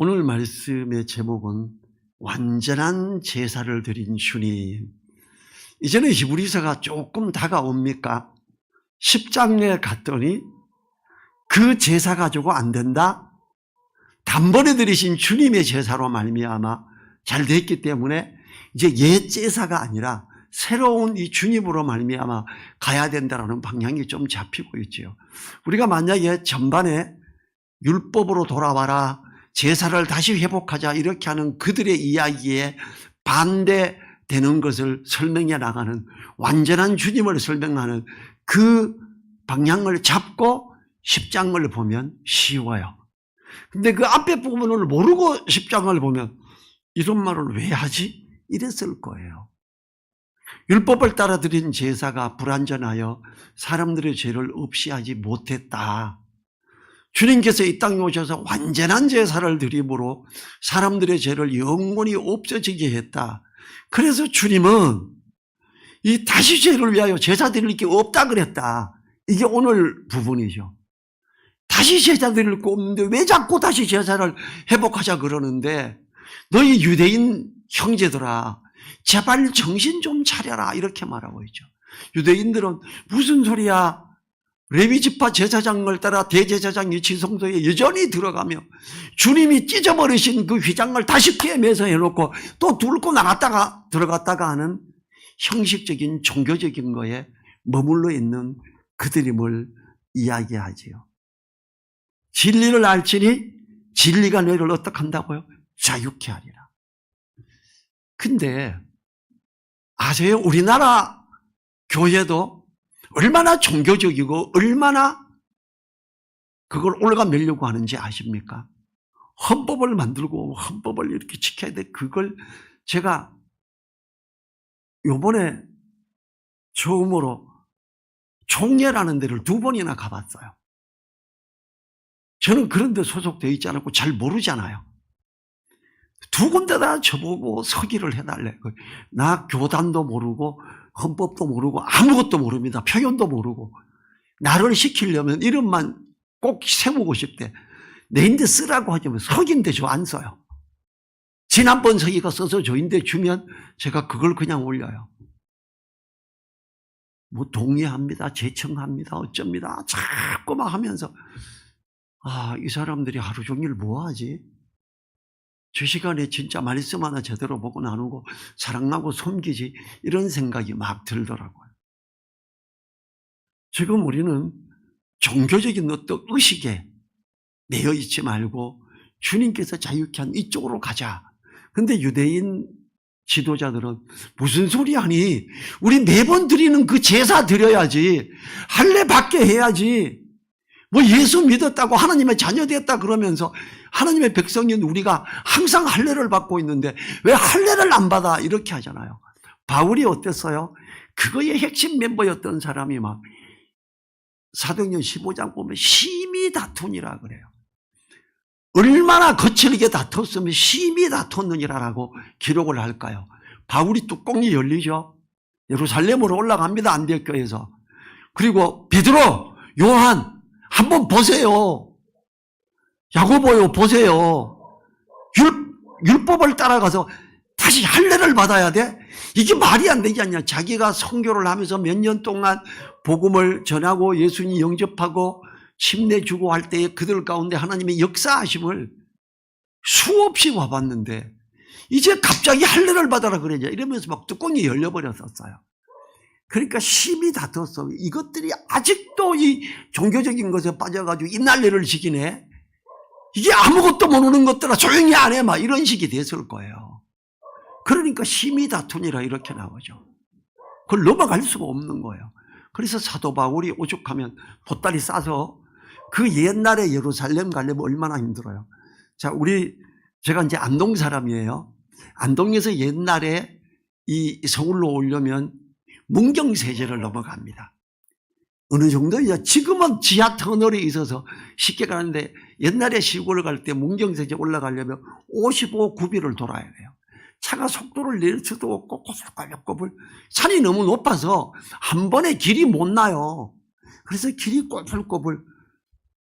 오늘 말씀의 제목은 완전한 제사를 드린 주님. 이제는 히브리서가 조금 다가옵니까? 10장에 갔더니 그 제사 가지고 안 된다? 단번에 드리신 주님의 제사로 말미암아 잘 됐기 때문에 이제 옛 제사가 아니라 새로운 이 주님으로 말미암아 가야 된다라는 방향이 좀 잡히고 있지요. 우리가 만약에 전반에 율법으로 돌아와라 제사를 다시 회복하자 이렇게 하는 그들의 이야기에 반대되는 것을 설명해 나가는 완전한 주님을 설명하는 그 방향을 잡고 10장을 보면 쉬워요. 근데 그 앞에 부분을 모르고 10장을 보면 이런 말을 왜 하지? 이랬을 거예요. 율법을 따라 드린 제사가 불완전하여 사람들의 죄를 없이 하지 못했다. 주님께서 이 땅에 오셔서 완전한 제사를 드림으로 사람들의 죄를 영원히 없어지게 했다. 그래서 주님은 이 다시 죄를 위하여 제사 드릴 게 없다 그랬다. 이게 오늘 부분이죠. 다시 제사 드릴 거 없는데 왜 자꾸 다시 제사를 회복하자 그러는데 너희 유대인 형제들아 제발 정신 좀 차려라 이렇게 말하고 있죠. 유대인들은 무슨 소리야 레위지파 제사장을 따라 대제사장이 지성소에 여전히 들어가며 주님이 찢어버리신 그 휘장을 다시 깨매서 해놓고 또 뚫고 나갔다가 들어갔다가 하는 형식적인 종교적인 거에 머물러 있는 그들임을 이야기하지요. 진리를 알지니 진리가 너희를 어떻게 한다고요? 자유케 하리라. 근데 아세요? 우리나라 교회도 얼마나 종교적이고 얼마나 그걸 올라가려고 하는지 아십니까? 헌법을 만들고 헌법을 이렇게 지켜야 돼. 그걸 제가 요번에 처음으로 총회라는 데를 두 번이나 가봤어요. 저는 그런 데 소속되어 있지 않고 잘 모르잖아요. 두 군데다 저보고 서기를 해달래. 나 교단도 모르고 헌법도 모르고 아무것도 모릅니다. 표현도 모르고. 나를 시키려면 이름만 꼭 세우고 싶대. 내인데 쓰라고 하지만 석인데 저 안 써요. 지난번 서기가 써서 저인데 주면 제가 그걸 그냥 올려요. 뭐 동의합니다. 제청합니다. 어쩝니다. 자꾸 막 하면서 아, 이 사람들이 하루 종일 뭐 하지? 저 시간에 진짜 말씀 하나 제대로 보고 나누고 사랑하고 섬기지 이런 생각이 막 들더라고요. 지금 우리는 종교적인 어떤 의식에 매여 있지 말고 주님께서 자유케 한 이쪽으로 가자. 근데 유대인 지도자들은 무슨 소리 하니? 우리 매번 드리는 그 제사 드려야지. 할례 받게 해야지. 뭐 예수 믿었다고 하나님의 자녀 됐다 그러면서 하나님의 백성인 우리가 항상 할례를 받고 있는데 왜 할례를 안 받아 이렇게 하잖아요. 바울이 어땠어요? 그거의 핵심 멤버였던 사람이 막 사도행전 15장 보면 심히 다투니라 그래요. 얼마나 거칠게 다퉜으면 심히 다퉜느니라라고 기록을 할까요? 바울이 뚜껑이 열리죠. 예루살렘으로 올라갑니다. 안디옥교에서. 그리고 베드로, 요한 한번 보세요. 야고보요 보세요. 율, 율법을 따라가서 다시 할례를 받아야 돼? 이게 말이 안 되지 않냐. 자기가 선교를 하면서 몇 년 동안 복음을 전하고 예수님 영접하고 침례주고 할 때에 그들 가운데 하나님의 역사하심을 수없이 와봤는데 이제 갑자기 할례를 받아라 그러냐 이러면서 막 뚜껑이 열려버렸었어요. 그러니까 심히 다퉜어. 이것들이 아직도 이 종교적인 것에 빠져가지고 이 난리를 지키네. 이게 아무것도 모르는 것들아 조용히 안 해. 막 이런 식이 됐을 거예요. 그러니까 심히 다투니라 이렇게 나오죠. 그걸 넘어갈 수가 없는 거예요. 그래서 사도 바울이 오죽하면 보따리 싸서 그 옛날에 예루살렘 가려면 얼마나 힘들어요. 자, 우리, 제가 이제 안동 사람이에요. 안동에서 옛날에 이 서울로 오려면 문경세제를 넘어갑니다. 어느 정도냐? 지금은 지하 터널이 있어서 쉽게 가는데 옛날에 시골을 갈 때 문경세제 올라가려면 55 구비를 돌아야 돼요. 차가 속도를 낼 수도 없고 꼬불꼬불꼬불 산이 너무 높아서 한 번에 길이 못 나요. 그래서 길이 꼬불꼬불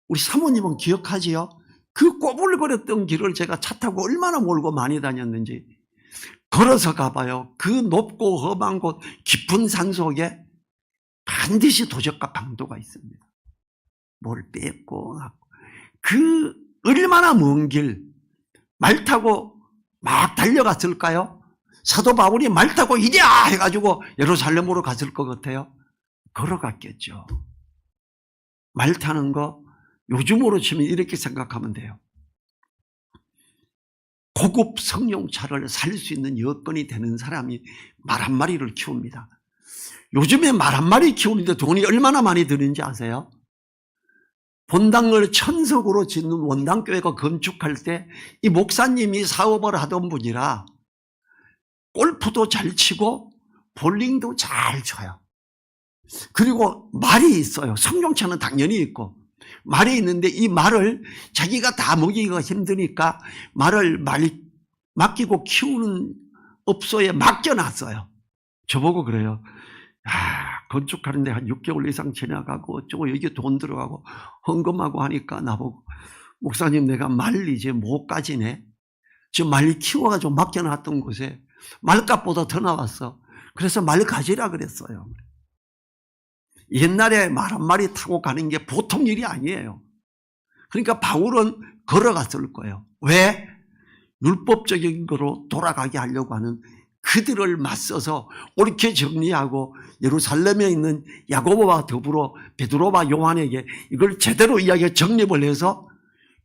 우리 사모님은 기억하지요? 그 꼬불거렸던 길을 제가 차 타고 얼마나 몰고 많이 다녔는지 걸어서 가봐요. 그 높고 험한 곳 깊은 산 속에 반드시 도적과 방도가 있습니다. 뭘 뺏고 그 얼마나 먼 길 말 타고 막 달려갔을까요? 사도 바울이 말 타고 이랴 해가지고 예루살렘으로 갔을 것 같아요. 걸어갔겠죠. 말 타는 거 요즘으로 치면 이렇게 생각하면 돼요. 고급 성용차를 살 수 있는 여건이 되는 사람이 말 한 마리를 키웁니다. 요즘에 말 한 마리 키우는데 돈이 얼마나 많이 드는지 아세요? 본당을 천석으로 짓는 원당교회가 건축할 때 이 목사님이 사업을 하던 분이라 골프도 잘 치고 볼링도 잘 쳐요. 그리고 말이 있어요. 성경차는 당연히 있고 말이 있는데 이 말을 자기가 다 먹이기가 힘드니까 말을 말 맡기고 키우는 업소에 맡겨놨어요. 저보고 그래요. 야, 건축하는데 한 6개월 이상 지나가고 어쩌고 여기 돈 들어가고 헌금하고 하니까 나보고 목사님 내가 말 이제 못 가지네. 지금 말 키워가지고 맡겨놨던 곳에 말값보다 더 나왔어. 그래서 말 가지라 그랬어요. 옛날에 말 한 마리 타고 가는 게 보통 일이 아니에요. 그러니까 바울은 걸어갔을 거예요. 왜? 율법적인 거로 돌아가게 하려고 하는 그들을 맞서서 옳게 정리하고 예루살렘에 있는 야고보와 더불어 베드로와 요한에게 이걸 제대로 이야기 정립을 해서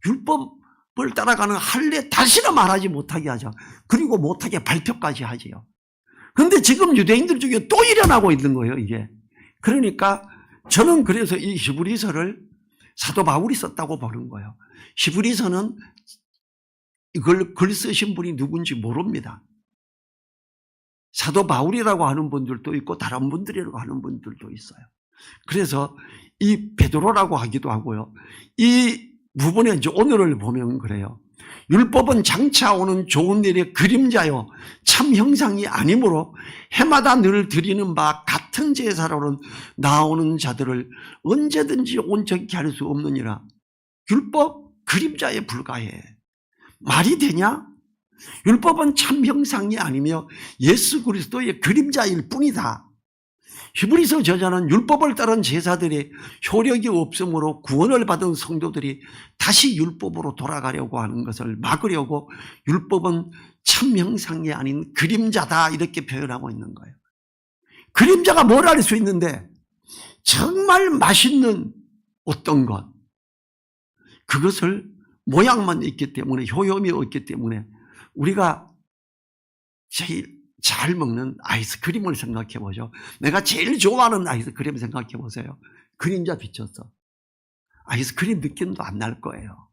율법을 따라가는 할례 다시는 말하지 못하게 하자. 그리고 못하게 발표까지 하지요. 그런데 지금 유대인들 중에 또 일어나고 있는 거예요, 이게. 그러니까 저는 그래서 이 히브리서를 사도 바울이 썼다고 보는 거예요. 히브리서는 이걸 글 쓰신 분이 누군지 모릅니다. 사도 바울이라고 하는 분들도 있고 다른 분들이라고 하는 분들도 있어요. 그래서 이 베드로라고 하기도 하고요. 이 부분에 이제 오늘을 보면 그래요. 율법은 장차 오는 좋은 일의 그림자요 참 형상이 아니므로 해마다 늘 드리는 바 같은 제사로는 나오는 자들을 언제든지 온전케 할수 없느니라 율법 그림자에 불과해 말이 되냐? 율법은 참 형상이 아니며 예수 그리스도의 그림자일 뿐이다. 히브리서 저자는 율법을 따른 제사들이 효력이 없으므로 구원을 받은 성도들이 다시 율법으로 돌아가려고 하는 것을 막으려고 율법은 참 형상이 아닌 그림자다 이렇게 표현하고 있는 거예요. 그림자가 뭘 알 수 있는데 정말 맛있는 어떤 것 그것을 모양만 있기 때문에 효염이 없기 때문에 우리가 제일 잘 먹는 아이스크림을 생각해 보죠. 내가 제일 좋아하는 아이스크림 생각해 보세요. 그림자 비쳤어. 아이스크림 느낌도 안 날 거예요.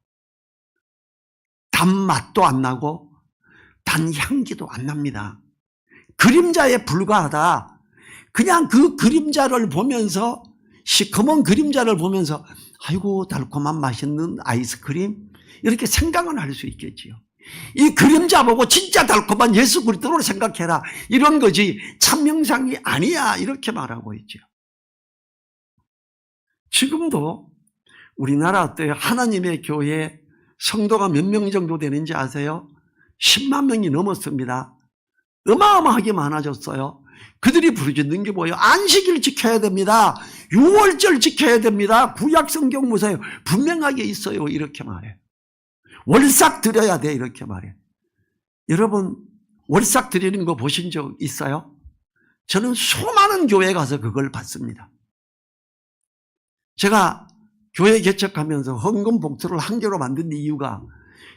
단맛도 안 나고 단향기도 안 납니다. 그림자에 불과하다. 그냥 그 그림자를 보면서 시커먼 그림자를 보면서 아이고 달콤한 맛있는 아이스크림 이렇게 생각은 할 수 있겠지요. 이 그림자 보고 진짜 달콤한 예수 그리스도를 생각해라. 이런 거지 참명상이 아니야. 이렇게 말하고 있죠. 지금도 우리나라 어때요? 하나님의 교회 성도가 몇 명 정도 되는지 아세요? 10만 명이 넘었습니다. 어마어마하게 많아졌어요. 그들이 부르짖는 게 뭐예요? 안식일 지켜야 됩니다. 6월절 지켜야 됩니다. 구약 성경 보세요. 분명하게 있어요. 이렇게 말해요. 월삭 드려야 돼 이렇게 말해. 여러분 월삭 드리는 거 보신 적 있어요? 저는 수많은 교회 가서 그걸 봤습니다. 제가 교회 개척하면서 헌금 봉투를 한 개로 만든 이유가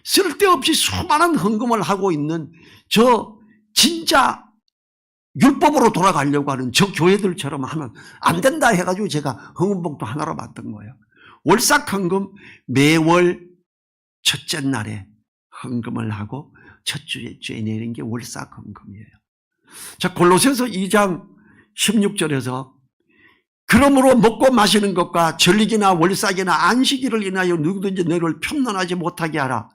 쓸데없이 수많은 헌금을 하고 있는 저 진짜 율법으로 돌아가려고 하는 저 교회들처럼 하면 안 된다 해가지고 제가 헌금 봉투 하나로 만든 거예요. 월삭 헌금 매월 첫째 날에 헌금을 하고 첫 주에 죄 내는 게 월삭 헌금이에요. 자, 골로새서 2장 16절에서 그러므로 먹고 마시는 것과 전릭이나 월삭이나 안식일을 인하여 누구든지 너를 편론하지 못하게 하라.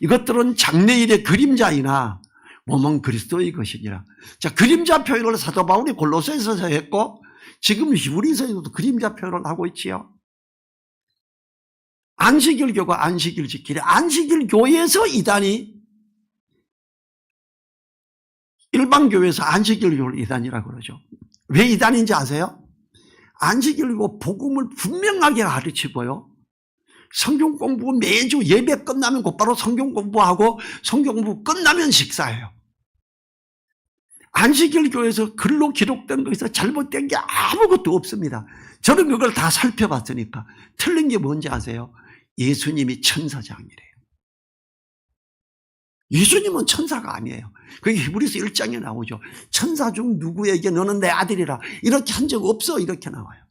이것들은 장래일의 그림자이나 몸은 그리스도의 것이니라. 자, 그림자 표현을 사도 바울이 골로새서에서 했고 지금 히브리서에서도 그림자 표현을 하고 있지요. 안식일 교가 안식일 지키래. 안식일 교에서 이단이 일반 교회에서 안식일 교를 이단이라고 그러죠. 왜 이단인지 아세요? 안식일 교 복음을 분명하게 가르치고요. 성경 공부 매주 예배 끝나면 곧바로 성경 공부하고 성경 공부 끝나면 식사해요. 안식일교에서 글로 기록된 것에서 잘못된 게 아무것도 없습니다. 저는 그걸 다 살펴봤으니까 틀린 게 뭔지 아세요? 예수님이 천사장이래요. 예수님은 천사가 아니에요. 그게 히브리서 1장에 나오죠. 천사 중 누구에게 너는 내 아들이라 이렇게 한 적 없어 이렇게 나와요.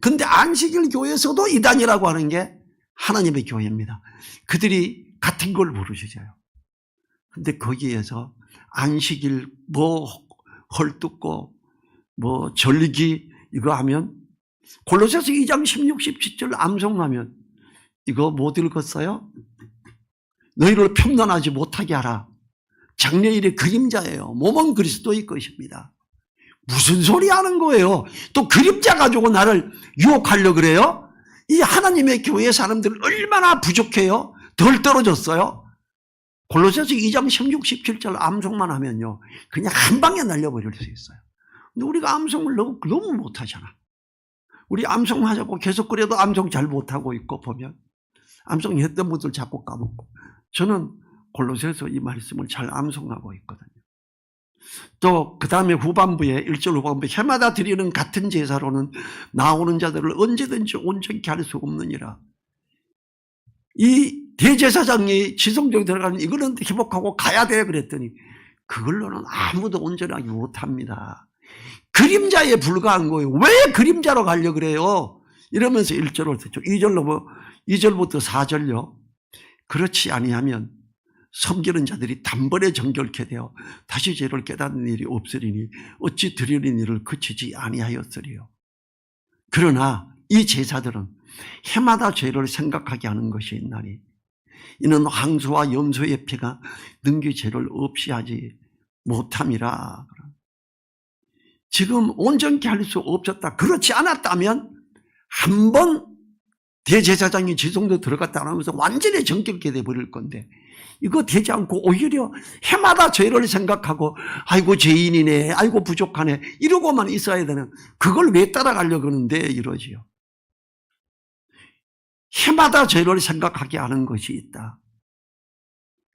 근데 안식일 교회에서도 이단이라고 하는 게 하나님의 교회입니다. 그들이 같은 걸 부르시져요. 근데 거기에서 안식일 뭐 헐뜯고 뭐 절기 이거 하면 골로새서 2장 16, 17절 암송하면 이거 못 읽었어요? 너희를 평안하지 못하게 하라. 장래일의 그림자예요. 몸은 그리스도의 것입니다. 무슨 소리 하는 거예요? 또 그림자 가지고 나를 유혹하려 그래요? 이 하나님의 교회 사람들 얼마나 부족해요? 덜 떨어졌어요? 골로새서 2장 16, 17절 암송만 하면요. 그냥 한 방에 날려버릴 수 있어요. 근데 우리가 암송을 너무, 너무 못하잖아. 우리 암송 하자고 계속 그래도 암송 잘 못하고 있고 보면 암송 했던 분들 자꾸 까먹고 저는 골로새서 이 말씀을 잘 암송하고 있거든요. 또 그 다음에 후반부에 1절 후반부에 해마다 드리는 같은 제사로는 나오는 자들을 언제든지 온전히 할 수 없느니라. 이 대제사장이 지성정 들어가는 이거는 회복하고 가야 돼 그랬더니 그걸로는 아무도 온전하게 못합니다. 그림자에 불과한 거예요. 왜 그림자로 가려 그래요? 이러면서 1절을 듣죠. 2절로 뭐 2절부터 4절요. 그렇지 아니하면 섬기는 자들이 단번에 정결케 되어 다시 죄를 깨닫는 일이 없으리니 어찌 드리는 일을 그치지 아니하였으리요. 그러나 이 제사들은 해마다 죄를 생각하게 하는 것이 있나니 이는 황소와 염소의 피가 능기 죄를 없이 하지 못함이라. 지금 온전케 할 수 없었다. 그렇지 않았다면 한 번 대제사장이 지성도 들어갔다 하면서 완전히 정결케 돼버릴 건데 이거 되지 않고 오히려 해마다 죄를 생각하고 아이고 죄인이네 아이고 부족하네 이러고만 있어야 되는 그걸 왜 따라가려고 하는데 이러지요. 해마다 죄를 생각하게 하는 것이 있다.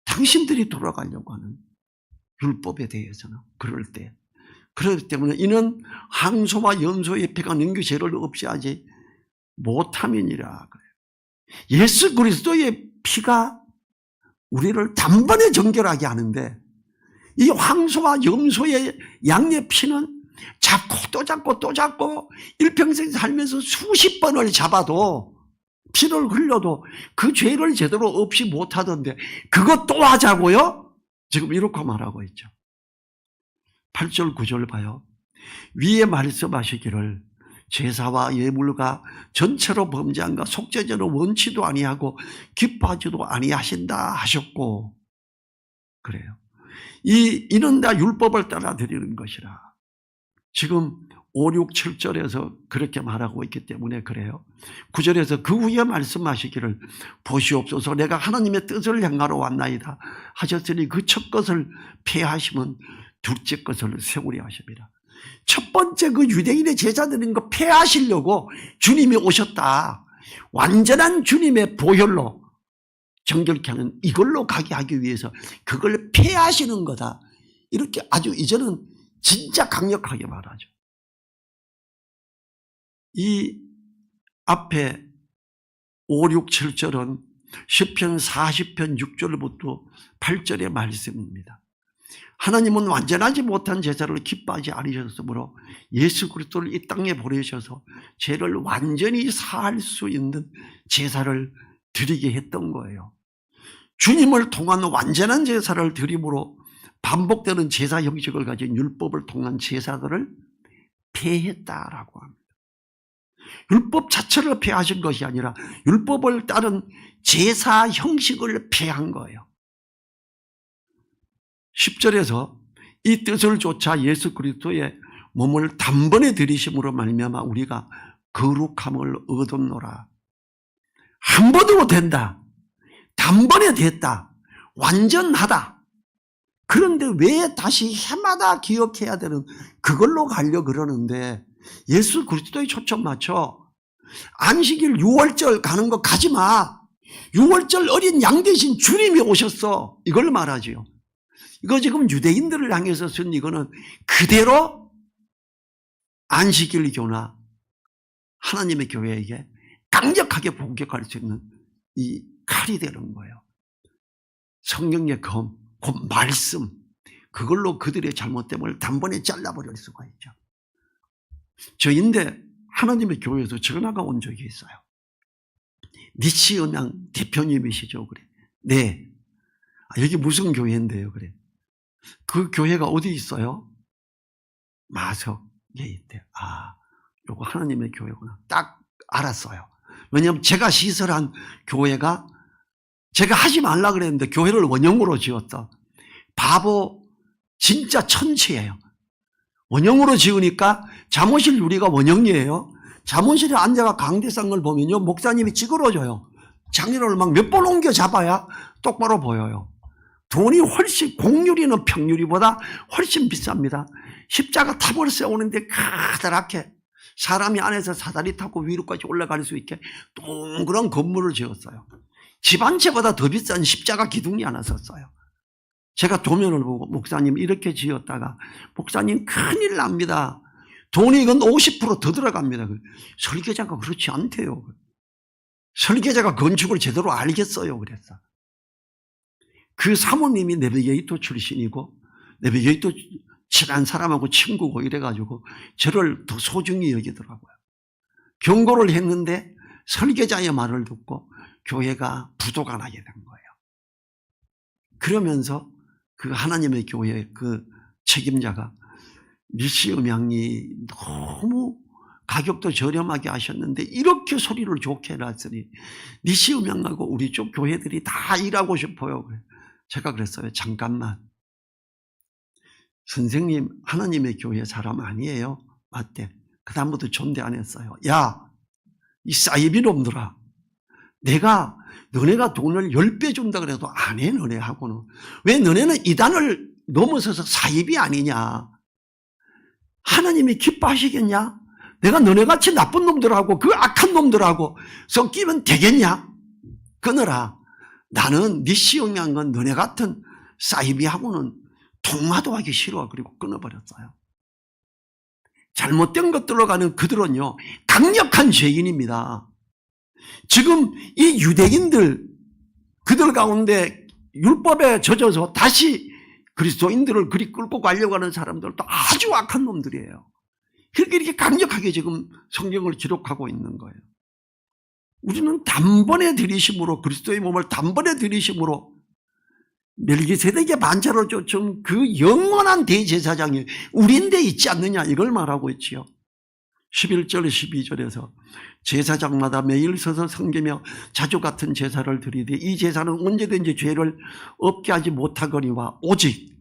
당신들이 돌아가려고 하는 율법에 대해서는 그럴 때. 그렇기 때문에 이는 항소와 연소의 피가 능규 죄를 없이 하지 못함이니라. 예수 그리스도의 피가 우리를 단번에 정결하게 하는데 이 황소와 염소의 양의 피는 잡고 또 잡고 또 잡고 일평생 살면서 수십 번을 잡아도 피를 흘려도 그 죄를 제대로 없이 못하던데 그것 또 하자고요? 지금 이렇게 말하고 있죠. 8절 9절 봐요. 위에 말씀하시기를 제사와 예물과 전체로 범죄한가 속죄제는 원치도 아니하고 기뻐하지도 아니하신다 하셨고 그래요. 이 이는 다 율법을 따라 드리는 것이라. 지금 5, 6, 7절에서 그렇게 말하고 있기 때문에 그래요. 9절에서 그 후에 말씀하시기를 보시옵소서 내가 하나님의 뜻을 행하러 왔나이다 하셨으니 그 첫 것을 폐하시면 둘째 것을 세우려 하십니다. 첫 번째 그 유대인의 제자 드리는 거 폐하시려고 주님이 오셨다. 완전한 주님의 보혈로 정결케 하는 이걸로 가게 하기 위해서 그걸 폐하시는 거다. 이렇게 아주 이제는 진짜 강력하게 말하죠. 이 앞에 5, 6, 7절은 10편 40편 6절부터 8절의 말씀입니다. 하나님은 완전하지 못한 제사를 기뻐하지 않으셨으므로 예수 그리스도를 이 땅에 보내셔서 죄를 완전히 사할 수 있는 제사를 드리게 했던 거예요. 주님을 통한 완전한 제사를 드림으로 반복되는 제사 형식을 가진 율법을 통한 제사들을 폐했다라고 합니다. 율법 자체를 폐하신 것이 아니라 율법을 따른 제사 형식을 폐한 거예요. 10절에서 이 뜻을 쫓아 예수 그리스도의 몸을 단번에 들이심으로 말미암아 우리가 거룩함을 얻었노라. 한 번으로 된다. 단번에 됐다. 완전하다. 그런데 왜 다시 해마다 기억해야 되는 그걸로 가려 그러는데 예수 그리스도에 초점 맞춰 안식일 6월절 가는 거 가지 마. 6월절 어린 양 대신 주님이 오셨어. 이걸 말하지요. 이거 지금 유대인들을 향해서 쓴 이거는 그대로 안식일 교나 하나님의 교회에게 강력하게 공격할 수 있는 이 칼이 되는 거예요. 성경의 검, 곧 말씀, 그걸로 그들의 잘못됨을 단번에 잘라버릴 수가 있죠. 저인데 하나님의 교회에서 전화가 온 적이 있어요. 니치 은양 대표님이시죠, 그래. 네. 아, 여기 무슨 교회인데요, 그래. 그 교회가 어디 있어요? 마석에 있대. 아, 요거 하나님의 교회구나. 딱 알았어요. 왜냐하면 제가 시설한 교회가 제가 하지 말라 그랬는데 교회를 원형으로 지었다. 바보 진짜 천치예요. 원형으로 지으니까 잠옷실 유리가 원형이에요. 잠옷실에 앉아가 강대상 걸 보면요. 목사님이 찌그러져요. 장애를 막 몇 번 옮겨 잡아야 똑바로 보여요. 돈이 훨씬 공유리는 평유리보다 훨씬 비쌉니다. 십자가 탑을 세우는데 가다랗게 사람이 안에서 사다리 타고 위로까지 올라갈 수 있게 동그란 건물을 지었어요. 집 한 채보다 더 비싼 십자가 기둥이 하나 섰어요. 제가 도면을 보고 목사님 이렇게 지었다가 목사님 큰일 납니다. 돈이 이건 50%더 들어갑니다. 설계자가 그렇지 않대요. 설계자가 건축을 제대로 알겠어요. 그랬어. 그 사모님이 내비게이터 출신이고 내비게이터 친한 사람하고 친구고 이래가지고 저를 더 소중히 여기더라고요. 경고를 했는데 설계자의 말을 듣고 교회가 부도가 나게 된 거예요. 그러면서 그 하나님의 교회 그 책임자가 미시 음향이 너무 가격도 저렴하게 하셨는데 이렇게 소리를 좋게 해놨으니 니시 음향하고 우리 쪽 교회들이 다 일하고 싶어요. 제가 그랬어요. 잠깐만. 선생님 하나님의 교회 사람 아니에요. 맞대. 그 다음부터 존대 안 했어요. 야, 이 사이비 놈들아. 내가 너네가 돈을 10배 준다 그래도 안 해, 너네하고는. 왜 너네는 이단을 넘어서서 사입이 아니냐? 하나님이 기뻐하시겠냐? 내가 너네같이 나쁜 놈들하고 그 악한 놈들하고 섞이면 되겠냐? 끊어라. 나는 네 시용한 건 너네 같은 사이비하고는 통화도 하기 싫어. 그리고 끊어버렸어요. 잘못된 것들로 가는 그들은요, 강력한 죄인입니다. 지금 이 유대인들, 그들 가운데 율법에 젖어서 다시 그리스도인들을 그리 끌고 가려고 하는 사람들도 아주 악한 놈들이에요. 그렇게 이렇게 강력하게 지금 성경을 기록하고 있는 거예요. 우리는 단번에 들이심으로 그리스도의 몸을 단번에 들이심으로 멜기세덱의 반차로 쫓은 그 영원한 대제사장이 우리인데 있지 않느냐 이걸 말하고 있지요. 11절 12절에서 제사장마다 매일 서서 섬기며 자주 같은 제사를 드리되 이 제사는 언제든지 죄를 없게 하지 못하거니와 오직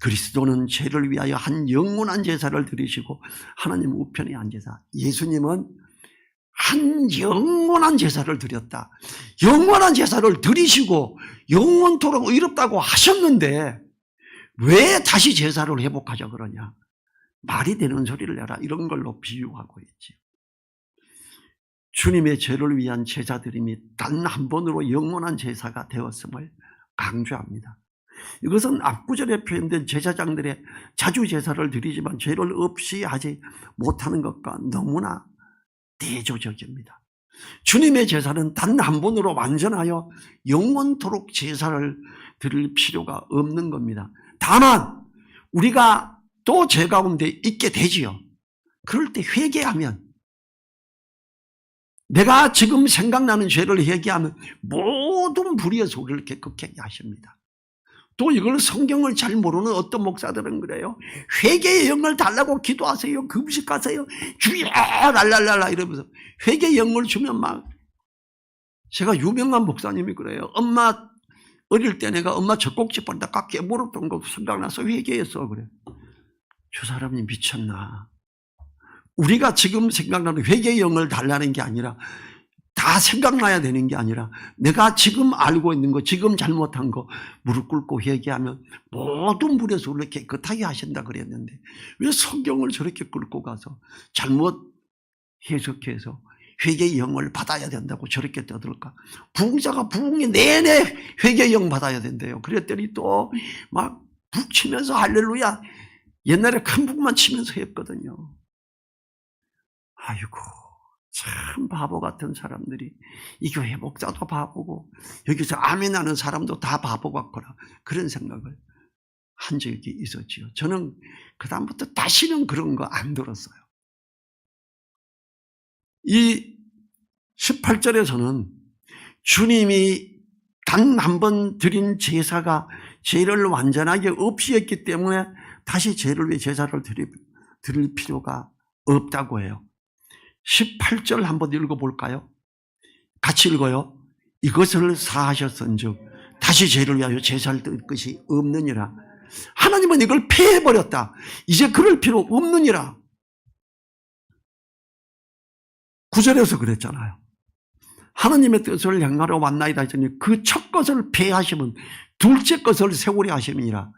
그리스도는 죄를 위하여 한 영원한 제사를 드리시고 하나님 우편에 앉으사 예수님은 한 영원한 제사를 드렸다. 영원한 제사를 드리시고 영원토록 의롭다고 하셨는데 왜 다시 제사를 회복하자 그러냐? 말이 되는 소리를 내라. 이런 걸로 비유하고 있지. 주님의 죄를 위한 제사드림이 단 한 번으로 영원한 제사가 되었음을 강조합니다. 이것은 앞구절에 표현된 제사장들의 자주 제사를 드리지만 죄를 없이 하지 못하는 것과 너무나 대조적입니다. 주님의 제사는 단 한 번으로 완전하여 영원토록 제사를 드릴 필요가 없는 겁니다. 다만 우리가 또 죄 가운데 있게 되지요. 그럴 때 회개하면 내가 지금 생각나는 죄를 회개하면 모든 불의의 소리를 깨끗하게 하십니다. 또 이걸 성경을 잘 모르는 어떤 목사들은 그래요. 회개의 영을 달라고 기도하세요. 금식하세요. 주여 랄랄랄라 이러면서 회개의 영을 주면 막 제가 유명한 목사님이 그래요. 엄마 어릴 때 내가 엄마 젖꼭지 뻔다 깎게 물었던 거 생각나서 회개했어 그래. 저 사람이 미쳤나. 우리가 지금 생각나는 회개의 영을 달라는 게 아니라 다 생각나야 되는 게 아니라 내가 지금 알고 있는 거, 지금 잘못한 거 무릎 꿇고 회개하면 모든 불에서 원래 깨끗하게 하신다 그랬는데 왜 성경을 저렇게 꿇고 가서 잘못 해석해서 회개의 영을 받아야 된다고 저렇게 떠들까? 부흥자가 부흥이 내내 회개의 영 받아야 된대요. 그랬더니 또 막 북치면서 할렐루야 옛날에 큰 북만 치면서 했거든요. 아이고 참 바보 같은 사람들이 이 교회 목사도 바보고 여기서 아멘하는 사람도 다 바보 같거나 그런 생각을 한 적이 있었지요. 저는 그 다음부터 다시는 그런 거 안 들었어요. 이 18절에서는 주님이 단 한 번 드린 제사가 죄를 완전하게 없이 했기 때문에 다시 죄를 위해 제사를 드릴 필요가 없다고 해요. 18절 한번 읽어볼까요? 같이 읽어요. 이것을 사하셨은즉 다시 죄를 위하여 제사를 드릴 것이 없느니라. 하나님은 이걸 폐해버렸다. 이제 그럴 필요 없느니라. 구절에서 그랬잖아요. 하나님의 뜻을 행하러 왔나이다 했더니 그 첫 것을 폐하시면 둘째 것을 세우려 하심이니라.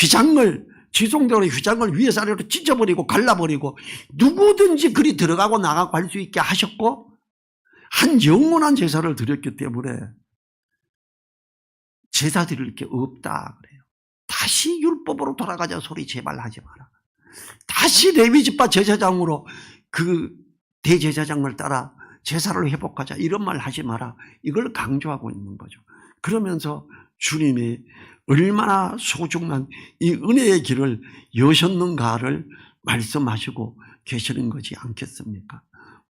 휘장을 지속적으로 휘장을 위에서 아래로 찢어버리고 갈라버리고 누구든지 그리 들어가고 나가고 할 수 있게 하셨고 한 영원한 제사를 드렸기 때문에 제사 드릴 게 없다 그래요. 다시 율법으로 돌아가자 소리 제발 하지 마라. 다시 레위 집파 제사장으로 그 대제사장을 따라 제사를 회복하자 이런 말 하지 마라. 이걸 강조하고 있는 거죠. 그러면서 주님이 얼마나 소중한 이 은혜의 길을 여셨는가를 말씀하시고 계시는 거지 않겠습니까?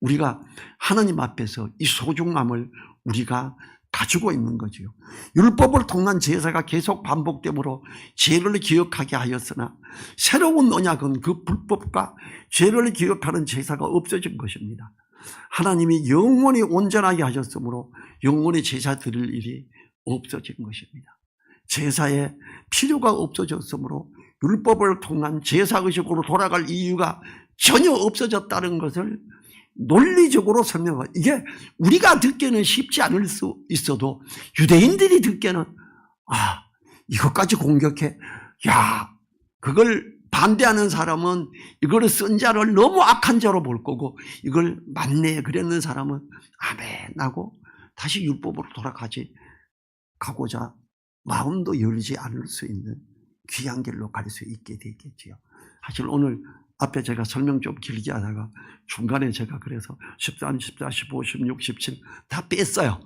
우리가 하나님 앞에서 이 소중함을 우리가 가지고 있는 거지요. 율법을 통한 제사가 계속 반복되므로 죄를 기억하게 하였으나 새로운 언약은 그 불법과 죄를 기억하는 제사가 없어진 것입니다. 하나님이 영원히 온전하게 하셨으므로 영원히 제사 드릴 일이 없어진 것입니다. 제사에 필요가 없어졌으므로 율법을 통한 제사의식으로 돌아갈 이유가 전혀 없어졌다는 것을 논리적으로 설명하 이게 우리가 듣기에는 쉽지 않을 수 있어도 유대인들이 듣기에는 아 이것까지 공격해. 야 그걸 반대하는 사람은 이걸 쓴 자를 너무 악한 자로 볼 거고 이걸 맞네 그랬는 사람은 아멘 하고 다시 율법으로 돌아가지 가고자 마음도 열지 않을 수 있는 귀한 길로 갈 수 있게 되겠지요. 사실 오늘 앞에 제가 설명 좀 길게 하다가 중간에 제가 그래서 13, 14, 15, 16, 17 다 뺐어요.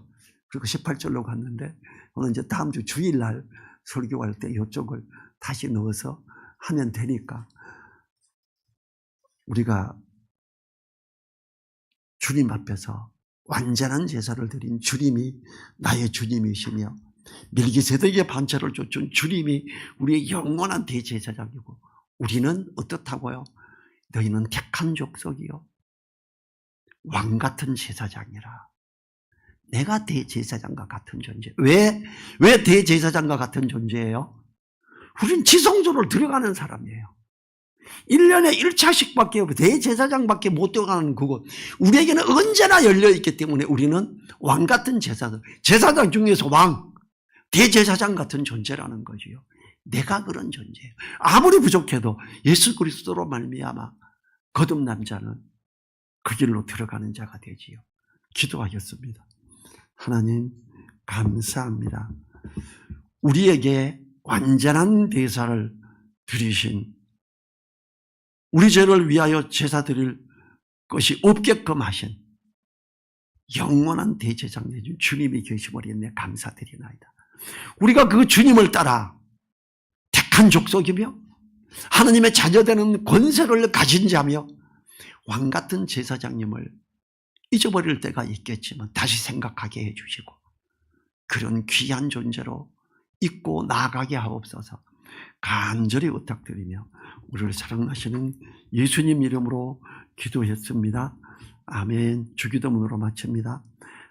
그리고 18절로 갔는데 오늘 이제 다음 주 주일날 설교할 때 이쪽을 다시 넣어서 하면 되니까 우리가 주님 앞에서 완전한 제사를 드린 주님이 나의 주님이시며 밀기세덱의 반차를 쫓은 주님이 우리의 영원한 대제사장이고 우리는 어떻다고요? 너희는 택한 족속이요 왕 같은 제사장이라. 내가 대제사장과 같은 존재. 왜? 왜 대제사장과 같은 존재예요? 우린 지성소를 들어가는 사람이에요. 1년에 1차씩밖에 없고 대제사장밖에 못 들어가는 그곳. 우리에게는 언제나 열려있기 때문에 우리는 왕 같은 제사장. 제사장 중에서 왕. 대제사장 같은 존재라는 거지요. 내가 그런 존재예요. 아무리 부족해도 예수 그리스도로 말미암아 거듭난 자는 그 길로 들어가는 자가 되지요. 기도하겠습니다. 하나님 감사합니다. 우리에게 완전한 대사를 드리신 우리 죄를 위하여 제사 드릴 것이 없게끔 하신 영원한 대제장 되신 주님이 계시버리에 감사드리나이다. 우리가 그 주님을 따라 택한 족속이며 하나님의 자녀되는 권세를 가진 자며 왕 같은 제사장님을 잊어버릴 때가 있겠지만 다시 생각하게 해주시고 그런 귀한 존재로 잊고 나아가게 하옵소서 간절히 부탁드리며 우리를 사랑하시는 예수님 이름으로 기도했습니다. 아멘 주기도문으로 마칩니다.